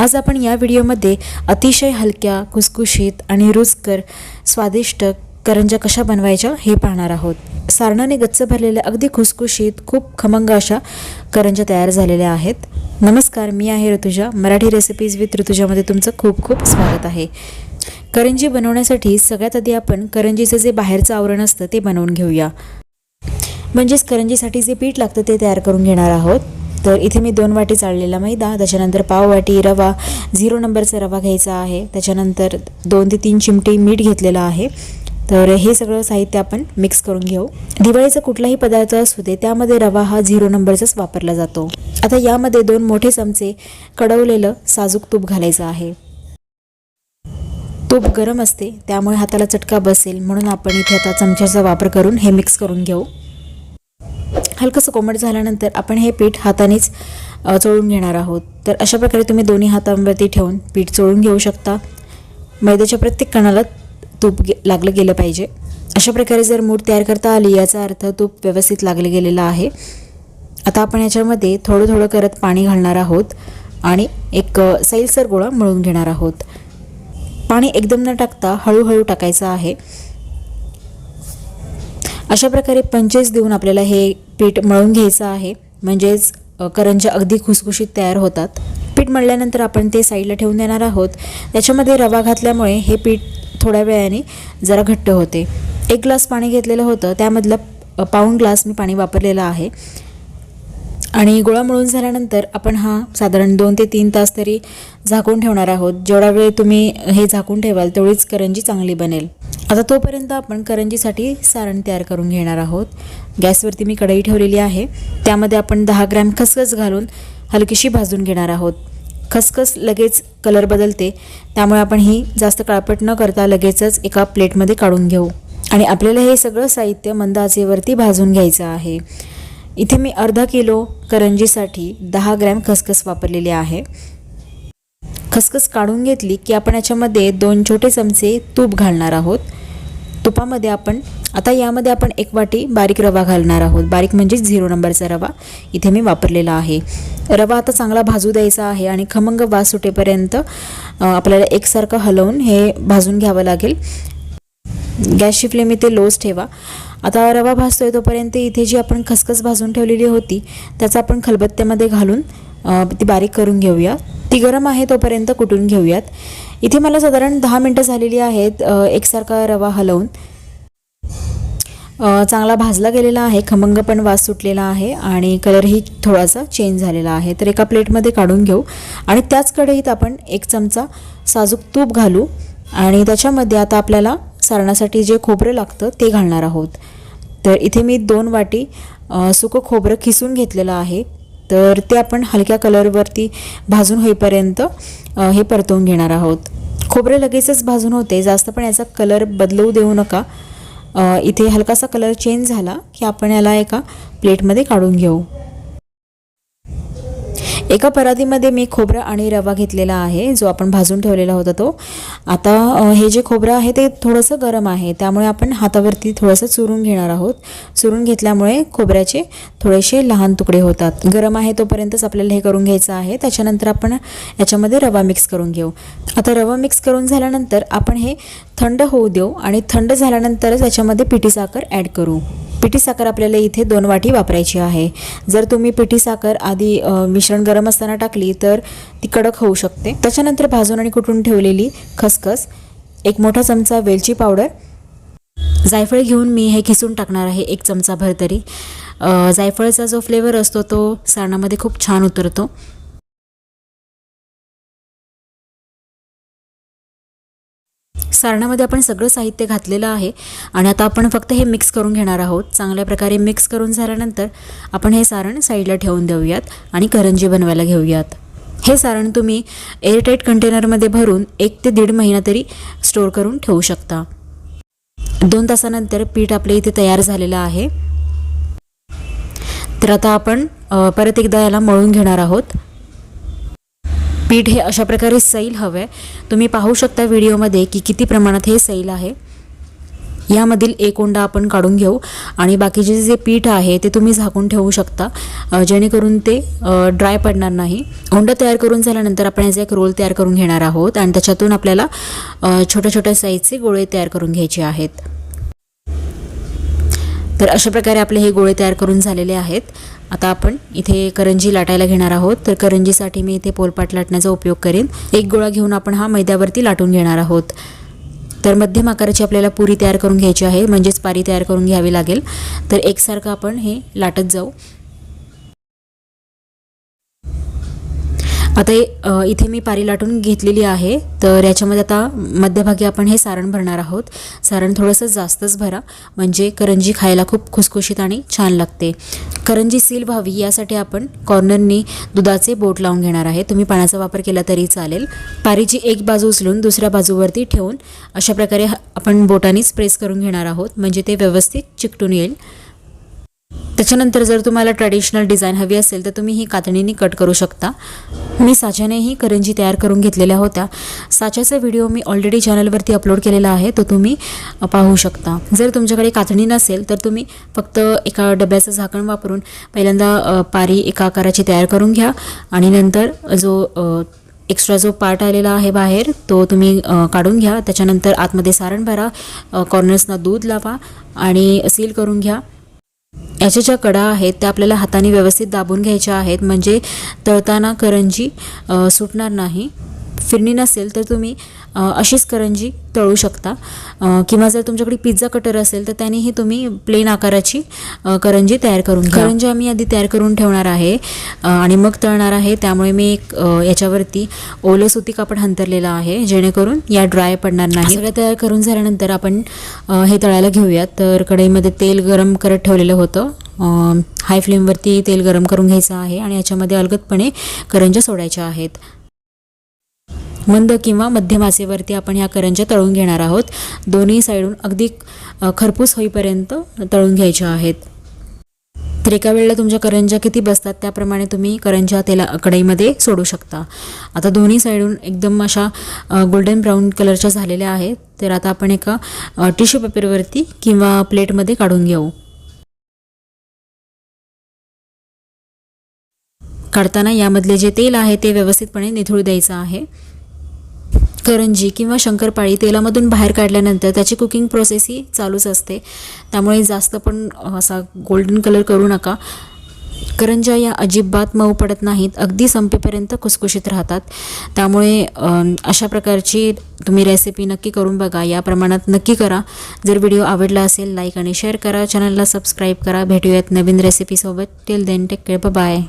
आज आपण या व्हिडिओमध्ये अतिशय हलक्या खुसखुशीत आणि रुचकर स्वादिष्ट करंज्या कशा बनवायच्या हे पाहणार आहोत. सारणाने गच्च भरलेल्या अगदी खुसखुशीत खूप खमंग अशा करंज्या तयार झालेल्या आहेत. नमस्कार मी आहे ऋतुजा. मराठी रेसिपीज विथ ऋतुजामध्ये तुमचं खूप खूप स्वागत आहे. करंजी बनवण्यासाठी सगळ्यात आधी आपण करंजीचं जे बाहेरचं आवरण असतं ते बनवून घेऊया. म्हणजेच करंजीसाठी जे पीठ लागतं ते तयार करून घेणार आहोत. तर इथे मी दोन वाटी चाळलेला मैदा त्याच्यानंतर पाव वाटी रवा झिरो नंबरचा रवा घ्यायचा आहे. त्याच्यानंतर दोन ते तीन चिमटी मीठ घेतलेलं आहे. तर हे सगळं साहित्य आपण मिक्स करून घेऊ. दिवाळीचा कुठलाही पदार्थ असू दे त्यामध्ये रवा हा झिरो नंबरचाच वापरला जातो. आता यामध्ये दोन मोठे चमचे कडवलेलं साजूक तूप घालायचं आहे. तूप गरम असते त्यामुळे हाताला चटका बसेल. म्हणून आपण इथे आता चमच्याचा वापर करून हे मिक्स करून घेऊ. हलकंसं कोमट झाल्यानंतर आपण हे पीठ हातानेच चोळून घेणार आहोत. तर अशा प्रकारे तुम्ही दोन्ही हातांवरती ठेवून पीठ चोळून घेऊ शकता. मैद्याच्या प्रत्येक कणाला तूप गे लागलं गेलं पाहिजे. अशा प्रकारे जर मूठ तयार करता आली याचा अर्थ तूप व्यवस्थित लागलं गेलेलं आहे. आता आपण याच्यामध्ये थोडं थोडं करत पाणी घालणार आहोत आणि एक सैलसर गोळा मळून घेणार आहोत. पाणी एकदम न टाकता हळूहळू टाकायचं आहे. अशा प्रकारे पंचेस देऊन आपल्याला हे पीठ मळून घ्यायचं आहे. म्हणजेच करंज्या अगदी खुसखुशीत तयार होतात. पीठ मळल्यानंतर आपण ते साईडला ठेवून देणार आहोत. त्याच्यामध्ये रवा घातल्यामुळे हे पीठ थोड्या वेळाने जरा घट्ट होते. एक ग्लास पाणी घेतलेलं होतं. त्यामधलं पाऊण ग्लास मी पाणी वापरलेलं आहे. आणि गोळा मळून झाल्यानंतर आपण हा साधारण दोन ते तीन तास तरी झाकून ठेवणार आहोत. जेवढा वेळ तुम्ही हे झाकून ठेवाल तेवढीच करंजी चांगली बनेल. आता तोपर्यंत आपण करंजीसाठी सारण तयार करून घेणार आहोत. गॅसवरती मी कढई ठेवलेली आहे. त्यामध्ये आपण दहा ग्रॅम खसखस घालून हलकीशी भाजून घेणार आहोत. खसखस लगेच कलर बदलते. त्यामुळे आपण ही जास्त काळपट न करता लगेचच एका प्लेटमध्ये काढून घेऊ. आणि आपल्याला हे सगळं साहित्य मंद आचेवरती भाजून घ्यायचं आहे. इथे मी अर्धा किलो करंजीसाठी दहा ग्रॅम खसखस वापरलेली आहे. खसखस काढून घेतली की आपण याच्यामध्ये दोन छोटे चमचे तूप घालणार आहोत. तुपामध्ये आपण आता यामध्ये आपण एक वाटी बारीक रवा घालणार आहोत. बारीक म्हणजे झिरो नंबरचा रवा इथे मी वापरलेला आहे. रवा आता चांगला भाजू द्यायचा आहे आणि खमंग वास सुटेपर्यंत आपल्याला एकसारखं हलवून हे भाजून घ्यावं लागेल. गॅसची फ्लेम इथे लोच ठेवा. आता रवा भाजतोय तोपर्यंत इथे जी आपण खसखस भाजून ठेवलेली होती त्याचा आपण खलबत्त्यामध्ये घालून ती बारीक करून घेऊया. ती गरम आहे तोपर्यंत कुटून घेऊयात. इथे मला साधारण दहा मिनटं झालेली आहेत एकसारखा रवा हलवून. चांगला भाजला गेलेला आहे खमंग पण वास सुटलेला आहे आणि कलरही थोडासा चेंज झालेला आहे. तर एका प्लेटमध्ये काढून घेऊ. आणि त्याच कढईत आपण एक चमचा साजूक तूप घालू. आणि त्याच्यामध्ये आता आपल्याला सारणासाठी जे खोबरं लागतं ते घालणार आहोत. तर इथे मी दोन वाटी सुकं खोबरं खिसून घेतलेलं आहे. तर ते आपण हलक्या कलरवरती भाजून होईपर्यंत हे परतवून घेणार आहोत. खोबरं लगेचच भाजून होते जास्त पण याचा कलर बदलवू देऊ नका. इथे हलकासा कलर चेंज झाला की आपण याला एका प्लेटमध्ये काढून घेऊ. एका परातीमध्ये मी खोबरं आणि रवा घेतलेला आहे जो आपण भाजून ठेवलेला होता तो. आता हे जे खोबरं आहे ते थोडंसं गरम आहे त्यामुळे आपण हातावरती थोडंसं चुरून घेणार आहोत. चुरून घेतल्यामुळे खोबऱ्याचे थोडेसे लहान तुकडे होतात. गरम आहे तोपर्यंतच आपल्याला हे करून घ्यायचं आहे. त्याच्यानंतर आपण याच्यामध्ये रवा मिक्स करून घेऊ. आता रवा मिक्स करून झाल्यानंतर आपण हे थंड होऊ देऊ आणि थंड झाल्यानंतरच याच्यामध्ये पिठी साखर ॲड करू. पिठी साखर आपल्याला इथे दोन वाटी वापरायची आहे. जर तुम्ही पिठी साखर आधी मिश्रण गरम असताना टाकली तर ती कडक होऊ शकते. त्याच्यानंतर भाजून आणि कुटून ठेवलेली खसखस एक मोठा चमचा वेलची पावडर. जायफळ घेऊन मी हे खिसून टाकणार आहे एक चमचाभर तरी. जायफळचा जो फ्लेवर असतो तो सारणामध्ये खूप छान उतरतो. सारणामध्ये आपण सगळं साहित्य घातलेलं आहे आणि आता आपण फक्त हे मिक्स करून घेणार आहोत. चांगल्या प्रकारे मिक्स करून झाल्यानंतर आपण हे सारण साईडला ठेवून देऊयात आणि करंजी बनवायला घेऊयात. हे सारण तुम्ही एअरटाईट कंटेनरमध्ये भरून एक ते दीड महिना तरी स्टोअर करून ठेवू शकता. दोन तासानंतर पीठ आपल्या इथे तयार झालेलं आहे. तर आता आपण परत एकदा याला मळून घेणार आहोत. पीठ हे अशा प्रकारे सैल हवं आहे तुम्ही पाहू शकता व्हिडिओमध्ये की किती प्रमाणात हे सैल आहे. यामधील एक ओंडा आपण काढून घेऊ. आणि बाकीचे जे पीठ आहे ते तुम्ही झाकून ठेवू शकता. जेणेकरून ते ड्राय पडणार नाही. ओंडा तयार करून झाल्यानंतर आपण याचा एक रोल तयार करून घेणार आहोत. आणि त्याच्यातून आपल्याला छोट्या छोट्या साईजचे गोळे तयार करून घ्यायचे आहेत. तर अशा प्रकारे आपले हे गोळे तयार करून झालेले आहेत. आता आपण इथे करंजी लाटायला घेणार आहोत. तर करंजीसाठी मी इथे पोलपाट लाटण्याचा उपयोग करेन. एक गोळा घेऊन आपण हा मैद्यावरती लाटून घेणार आहोत. तर मध्यम आकाराची आपल्याला पुरी तयार करून घ्यायची आहे. म्हणजेच पारी तयार करून घ्यावी लागेल. तर एकसारखं आपण हे लाटत जाऊ. आता इथे मी पारी लाटून घेतलेली आहे. तर याच्यामध्ये आता मध्यभागी आपण हे सारण भरणार आहोत. सारण थोडंसं जास्तच भरा. म्हणजे करंजी खायला खूप खुसखुशीत आणि छान लागते. करंजी सील व्हावी यासाठी आपण कॉर्नरनी दुधाचे बोट लावून घेणार आहे. तुम्ही पाण्याचा वापर केला तरी चालेल. पारीची एक बाजू उचलून दुसऱ्या बाजूवरती ठेवून अशा प्रकारे ह- आपण बोटानीच प्रेस करून घेणार आहोत. म्हणजे ते व्यवस्थित चिकटून येईल. त्याच्यानंतर जर तुम्हाला ट्रॅडिशनल डिझाईन हवी असेल तर तुम्ही ही कातणीने कट करू शकता. मी साच्यानेही करंजी तयार करून घेतलेल्या होत्या. साच्याचा व्हिडिओ मी ऑलरेडी चॅनलवरती अपलोड केलेला आहे तो तुम्ही पाहू शकता. जर तुमच्याकडे कातणी नसेल तर तुम्ही फक्त एका डब्याचं झाकण वापरून पहिल्यांदा पारी एका आकाराची तयार करून घ्या. आणि नंतर जो एक्स्ट्रा जो पार्ट आलेला आहे बाहेर तो तुम्ही काढून घ्या. त्याच्यानंतर आतमध्ये सारण भरा कॉर्नर्सना दूध लावा आणि सील करून घ्या. याच्या ज्या कडा आहेत त्या आपल्याला हाताने व्यवस्थित दाबून घ्यायच्या आहेत. म्हणजे तळताना करंजी सुटणार नाही. फिरणी नसेल तर तुम्ही अशीच करंजी तळू शकता. किंवा जर तुमच्याकडे पिझ्झा कटर असेल तर त्यानेही तुम्ही प्लेन आकाराची करंजी तयार करून करंजी आम्ही आधी तयार करून ठेवणार आहे. आणि मग तळणार आहे. त्यामुळे मी एक याच्यावरती ओलं सुती कापड हंतरलेलं आहे जेणेकरून या ड्राय पडणार नाही. सगळं तयार करून झाल्यानंतर आपण हे तळायला घेऊयात. तर कढईमध्ये तेल गरम करत ठेवलेलं होतं. हाय फ्लेमवरती तेल गरम करून घ्यायचं आहे आणि याच्यामध्ये अलगदपणे करंज्या सोडायच्या आहेत. मंद किंवा मध्यम आचेवरती आपण ह्या करंज्या तळून घेणार आहोत. दोन्ही साईडून अगदी खरपूस होईपर्यंत तळून घ्यायच्या आहेत. तर एका वेळेला तुमच्या करंज्या किती बसतात त्याप्रमाणे तुम्ही करंज्या तेला कढईमध्ये सोडू शकता. आता दोन्ही साईडून एकदम अशा गोल्डन ब्राऊन कलरच्या झालेल्या आहेत. तर आता आपण एका टिश्यू पेपरवरती किंवा प्लेटमध्ये काढून घेऊ. काढताना यामधले जे तेल आहे ते व्यवस्थितपणे निथळू द्यायचं आहे. करंजी किंवा शंकरपाळी तेलामधून बाहेर काढल्यानंतर त्याची कुकिंग प्रोसेस ही चालूच असते. त्यामुळे जास्त पण असा गोल्डन कलर करू नका. करंज्या या अजिबात मऊ पडत नाहीत. अगदी संपेपर्यंत खुसखुशीत राहतात. त्यामुळे अशा प्रकारची तुम्ही रेसिपी नक्की करून बघा. या प्रमाणात नक्की करा. जर व्हिडिओ आवडला असेल लाईक आणि शेअर करा. चॅनलला सबस्क्राईब करा. भेटूयात नवीन रेसिपीसोबत till then take care bye